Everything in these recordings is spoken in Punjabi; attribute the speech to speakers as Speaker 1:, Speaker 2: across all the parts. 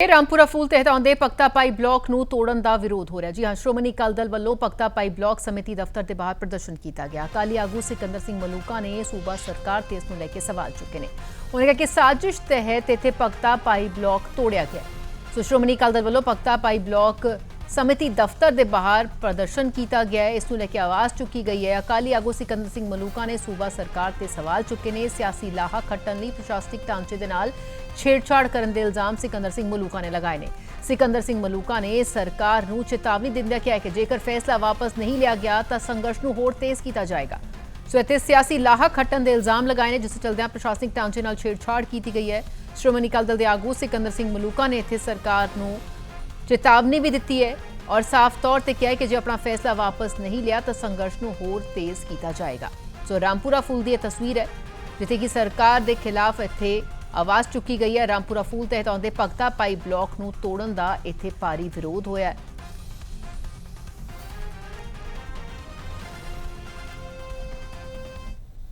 Speaker 1: ਇਹ ਰਾਮਪੁਰਾ ਫੂਲ ਤਹਿਤ ਆਉਂਦੇ ਪਕਤਾ ਬਲਾਕ ਨੂੰ ਤੋੜਨ ਦਾ ਵਿਰੋਧ ਹੋ ਰਿਹਾ ਜੀ ਹਾਂ, ਸ਼੍ਰੋਮਣੀ ਅਕਾਲੀ ਦਲ ਵੱਲੋਂ ਪਕਤਾ ਪਾਈ ਬਲਾਕ ਸਮਿਤੀ ਦਫ਼ਤਰ ਦੇ ਬਾਹਰ ਪ੍ਰਦਰਸ਼ਨ ਕੀਤਾ ਗਿਆ। ਅਕਾਲੀ ਆਗੂ ਸਿਕੰਦਰ ਸਿੰਘ ਮਲੂਕਾ ਨੇ ਸੂਬਾ ਸਰਕਾਰ ਤੇ ਇਸ ਨੂੰ ਲੈ ਕੇ ਸਵਾਲ ਚੁੱਕੇ ਨੇ। ਉਹਨੇ ਕਿਹਾ ਕਿ ਸਾਜ਼ਿਸ਼ ਤਹਿਤ ਇੱਥੇ ਪਕਤਾ ਪਾਈ ਬਲਾਕ ਤੋੜਿਆ ਗਿਆ ਸੋ ਸ਼੍ਰੋਮਣੀ ਅਕਾਲੀ ਦਲ ਵੱਲੋਂ ਪਕਤਾ ਪਾਈ ਬਲਾਕ ਸਮਿਤੀ ਦਫ਼ਤਰ ਦੇ ਬਾਹਰ ਪ੍ਰਦਰਸ਼ਨ ਕੀਤਾ ਗਿਆ ਹੈ ਇਸ ਨੂੰ ਲੈ ਕੇ ਆਵਾਜ਼ ਚੁੱਕੀ ਗਈ ਹੈ ਅਕਾਲੀ ਆਗੂ ਸਿਕੰਦਰ ਸਿੰਘ ਮਲੂਕਾ ਨੇ ਸੂਬਾ ਸਰਕਾਰ ਤੇ ਸਵਾਲ ਚੁੱਕੇ ਨੇ ਸਿਆਸੀ ਲਾਹਾ ਖੱਟਣ ਲਈ ਪ੍ਰਸ਼ਾਸਨਿਕ ਢਾਂਚੇ ਦੇ ਨਾਲ ਛੇੜਛਾੜ ਕਰਨ ਦੇ ਇਲਜ਼ਾਮ ਸਿਕੰਦਰ ਸਿੰਘ ਮਲੂਕਾ ਨੇ ਲਗਾਏ ਨੇ ਸਿਕੰਦਰ ਸਿੰਘ ਮਲੂਕਾ ਨੇ ਸਰਕਾਰ ਨੂੰ ਚੇਤਾਵਨੀ ਦਿੰਦਿਆਂ ਕਿਹਾ ਕਿ ਜੇਕਰ ਫੈਸਲਾ ਵਾਪਸ ਨਹੀਂ ਲਿਆ ਗਿਆ ਤਾਂ ਸੰਘਰਸ਼ ਨੂੰ ਹੋਰ ਤੇਜ਼ ਕੀਤਾ ਜਾਏਗਾ ਸੋ ਇੱਥੇ ਸਿਆਸੀ ਲਾਹਾ ਖੱਟਣ ਦੇ ਇਲਜ਼ਾਮ ਲਗਾਏ ਨੇ ਜਿਸ ਦੇ ਚਲਦਿਆਂ ਪ੍ਰਸ਼ਾਸਨਿਕ ਢਾਂਚੇ ਨਾਲ ਛੇੜਛਾੜ ਕੀਤੀ ਗਈ ਹੈ ਸ਼੍ਰੋਮਣੀ ਅਕਾਲੀ ਦਲ ਦੇ ਆਗੂ ਸਿਕੰਦਰ ਸਿੰਘ ਮਲੂਕਾ ਨੇ ਇੱਥੇ ਸਰਕਾਰ ਨੂੰ ਚੇਤਾਵਨੀ ਵੀ ਦਿੱਤੀ ਹੈ ਔਰ ਸਾਫ਼ ਤੌਰ ਤੇ ਕਿਹਾ ਹੈ ਕਿ ਜੇ ਆਪਣਾ ਫੈਸਲਾ ਵਾਪਸ ਨਹੀਂ ਲਿਆ ਤਾਂ ਸੰਘਰਸ਼ ਨੂੰ ਹੋਰ ਤੇਜ਼ ਕੀਤਾ ਜਾਏਗਾ ਸੋ ਰਾਮਪੁਰਾ ਫੂਲ ਦੀ ਇਹ ਤਸਵੀਰ ਹੈ ਜਿੱਥੇ ਕਿ ਸਰਕਾਰ ਦੇ ਖਿਲਾਫ ਇੱਥੇ ਆਵਾਜ਼ ਚੁੱਕੀ ਗਈ ਹੈ ਰਾਮਪੁਰਾ ਫੂਲ ਤਹਿਤ ਆਉਂਦੇ ਭਗਤਾ ਪਾਈ ਬਲਾਕ ਨੂੰ ਤੋੜਨ ਦਾ ਇੱਥੇ ਭਾਰੀ ਵਿਰੋਧ ਹੋਇਆ ਹੈ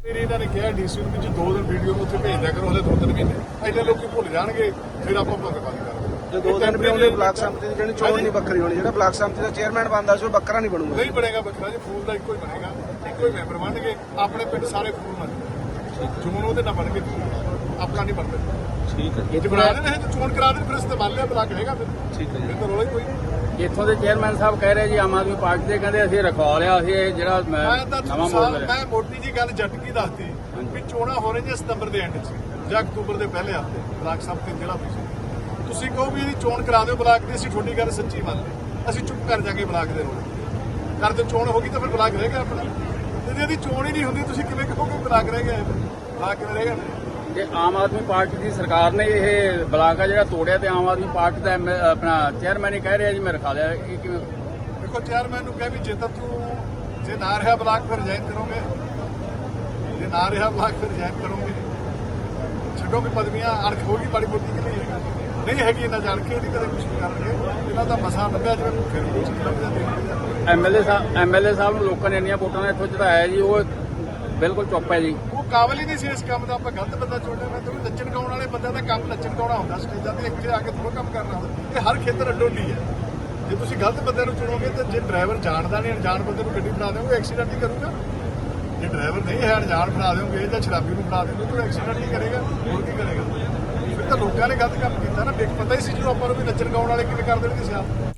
Speaker 2: ਫਿਰ ਇਹਨਾਂ ਨੇ ਕਿਹਾ ਡੀਸੀ ਨੂੰ ਵਿੱਚ ਦੋ ਦਿਨ ਵੀਡੀਓ ਨੂੰ ਉੱਥੇ ਭੇਜ ਦਿਆ ਕਰੋ ਹਲੇ ਦੋ ਤਿੰਨ ਮਹੀਨੇ ਐਨੇ ਲੋਕੀ ਭੁੱਲ ਜਾਣਗੇ ਫਿਰ ਆਪਾਂ ਭੰਗ ਬੰਦ ਕਰਾਂਗੇ
Speaker 3: ਜੋ ਦੋ ਦਿਨ ਵੀ ਆਉਂਦੇ ਬਲਾਕ ਸੰਮਤੀ ਦੀ ਜਿਹੜੀ ਚੋਣ ਨਹੀਂ ਵੱਖਰੀ ਹੋਣੀ ਜਿਹੜਾ ਬਲਾਕ ਸੰਮਤੀ ਦਾ ਚੇਅਰਮੈਨ ਬਣਦਾ ਸੀ ਉਹ ਬੱਕਰਾ ਨਹੀਂ ਬਣੂਗਾ।
Speaker 2: ਨਹੀਂ ਬਣੇਗਾ ਬੱਕਰਾ ਜੀ ਫੂਲ ਦਾ ਇੱਕੋ ਹੀ ਬਣੇਗਾ। ਇੱਕੋ ਹੀ ਮੈਂਬਰ ਬਣਨਗੇ ਆਪਣੇ ਪਿੰਡ ਸਾਰੇ ਫੂਲ ਬਣ ਜੁਮਨ ਉਹਦੇ ਨਾਲ ਬਣਗੇ ਆਪਣਾ ਨਹੀਂ ਬਣਦਾ।
Speaker 3: ਠੀਕ ਹੈ।
Speaker 2: ਜੇ ਬਣਾ ਦੇਣਾ ਹੈ ਤਾਂ ਚੋਣ ਕਰਾ ਦੇਣ ਫਿਰ ਇਸ ਤੇ ਬਣ ਲਿਆ ਬਲਾਕ ਹੈਗਾ ਫਿਰ।
Speaker 3: ਠੀਕ ਹੈ ਜੀ।
Speaker 2: ਤਾਂ ਰੋਲਾ ਹੀ ਕੋਈ।
Speaker 4: ਇੱਥੋਂ ਦੇ ਚੇਅਰਮੈਨ ਸਾਹਿਬ ਕਹਿ ਰਹੇ ਜੀ ਆਮ ਆਦਮੀ ਪਾਰਟੀ ਦੇ ਕਹਿੰਦੇ ਅਸੀਂ ਰਖਵਾ ਲਿਆ ਅਸੀਂ ਇਹ ਜਿਹੜਾ
Speaker 2: ਮੈਂ ਤਾਂ
Speaker 4: ਨਵਾਂ ਲਿਆ।
Speaker 2: ਮੈਂ ਮੋਟੀ ਜੀ ਗੱਲ ਜੱਟ ਕੀ ਦੱਸਤੀ ਵੀ ਚੋਣਾਂ ਹੋ ਰਹੀਆਂ ਸਤੰਬਰ ਦੇ ਐਂਡ 'ਚ ਜਾਂ ਅਕਤੂਬਰ ਦੇ ਪਹਿਲੇ ਹਫ਼ਤੇ ਬਲਾਕ ਸਭ ਤੇ ਜ਼ਿਲ੍ਹਾ ਪ੍ਰੀਸ਼ਦ। ਤੁਸੀਂ ਕਹੋ ਵੀ ਇਹਦੀ ਚੋਣ ਕਰਾ ਦਿਓ ਬਲਾਕ ਦੀ ਅਸੀਂ ਤੁਹਾਡੀ ਗੱਲ ਸੱਚੀ ਮੰਨ ਲਈ ਅਸੀਂ ਚੁੱਪ ਕਰ ਜਾਗੇ ਬਲਾਕ ਦੇ ਰੋਲ ਕਰ ਦਿਓ ਚੋਣ ਹੋ ਗਈ ਤਾਂ ਫਿਰ ਬਲਾਕ ਰਹੇਗਾ ਆਪਣਾ। ਤੇ ਜੇ ਇਹਦੀ ਚੋਣ ਹੀ ਨਹੀਂ ਹੁੰਦੀ ਤੁਸੀਂ ਕਿਵੇਂ ਕਹੋਗੇ ਬਲਾਕ ਰਹਿ ਗਿਆ? ਬਲਾਕ ਕਿਵੇਂ ਰਹੇਗਾ
Speaker 4: ਜੇ ਆਮ ਆਦਮੀ ਪਾਰਟੀ ਦੀ ਸਰਕਾਰ ਨੇ ਇਹ ਬਲਾਕ ਆ ਜਿਹੜਾ ਤੋੜਿਆ ਤੇ ਆਮ ਆਦਮੀ ਪਾਰਟੀ ਦਾ ਆਪਣਾ ਚੇਅਰਮੈਨ ਹੀ ਕਹਿ ਰਿਹਾ ਜੀ ਮੈਂ ਰਖਾ ਲਿਆ। ਇਹ ਕਿਵੇਂ?
Speaker 2: ਦੇਖੋ ਚੇਅਰਮੈਨ ਨੂੰ ਕਹਿ ਵੀ ਜੇ ਤਾਂ ਤੂੰ ਜੇ ਨਾ ਰਿਹਾ ਬਲਾਕ ਫਿਰ ਰਿਜ਼ਾਈਨ ਕਰੋਗੇ। ਜੇ ਨਾ ਰਿਹਾ ਬਲਾਕ ਫਿਰ ਰਿਜ਼ਾਈਨ ਕਰੋਗੇ। ਛੱਡੋ ਵੀ ਪਦਵੀਆਂ ਅਣਖ ਹੋਗੀ ਬੜੀ ਮੋਟੀ ਕਿ ਨਹੀਂ ਹੈਗਾ? ਨਹੀਂ ਹੈਗੀ ਇਹਨਾਂ ਜਾਣ ਕੇ ਨਹੀਂ ਕਦੇ ਕੁਝ ਨਹੀਂ ਕਰਨਗੇ ਇਹਨਾਂ ਦਾ ਮਸਾ ਲੱਭਿਆ ਜਿਵੇਂ ਭੁੱਖੇ ਨੂੰ ਕੁਝ ਲੱਭ ਜਾਂਦੇ
Speaker 4: ਐਮਐਲਏ ਸਾਹਿਬ ਐਮਐਲਏ ਸਾਹਿਬ ਨੂੰ ਲੋਕਾਂ ਨੇ ਇੰਨੀਆਂ ਵੋਟਾਂ ਨਾਲ ਇੱਥੋਂ ਜਿਤਾਇਆ ਜੀ ਉਹ ਬਿਲਕੁਲ ਚੁੱਪ ਹੈ ਜੀ।
Speaker 2: ਉਹ ਕਾਬਲ ਹੀ ਨਹੀਂ ਸੀ ਇਸ ਕੰਮ ਦਾ ਆਪਾਂ ਗਲਤ ਬੰਦਾ ਚੁਣਿਆ ਮੈਂ ਤੁਹਾਨੂੰ ਨੱਚਣ ਗਾਉਣ ਵਾਲੇ ਬੰਦਿਆਂ ਦਾ ਕੰਮ ਨੱਚਣ ਗਾਉਣਾ ਹੁੰਦਾ ਸਟੇਜਾਂ ਤੇ ਇੱਥੇ ਆ ਕੇ ਥੋੜਾ ਕੰਮ ਕਰਨਾ ਹੁੰਦਾ। ਇਹ ਹਰ ਖੇਤਰ ਅੱਡੋ ਨਹੀਂ ਹੈ। ਜੇ ਤੁਸੀਂ ਗਲਤ ਬੰਦੇ ਨੂੰ ਚੁਣੋਗੇ ਤਾਂ ਜੇ ਡਰਾਈਵਰ ਜਾਣਦਾ ਨਹੀਂ ਅਣਜਾਣ ਬੰਦੇ ਨੂੰ ਗੱਡੀ ਬਣਾ ਦਿਓਗੇ ਐਕਸੀਡੈਂਟ ਹੀ ਕਰੂਗਾ। ਜੇ ਡਰਾਈਵਰ ਨਹੀਂ ਹੈ ਅਣਜਾਣ ਬਣਾ ਦਿਓਗੇ ਜਾਂ ਸ਼ਰਾਬੀ ਨੂੰ ਬਣਾ ਦਿਓਗੇ ਤਾਂ ਐਕਸੀਡੈਂਟ ਹੀ ਕਰੇਗਾ ਹੋਰ ਕੀ ਕਰੇਗਾ? ਫਿਰ ਤਾਂ ਲੋਕਾਂ ਨੇ ਗਲਤ ਕੰਮ ਕੀਤਾ ਨਾ ਦੇਖ ਪਤਾ ਹੀ ਸੀ ਜਦੋਂ ਆਪਾਂ ਨੂੰ ਵੀ ਨੱਚਣ ਗਾਉਣ ਵਾਲੇ ਕਿਵੇਂ ਕਰ ਦੇਣਗੇ ਸਿਆਲ।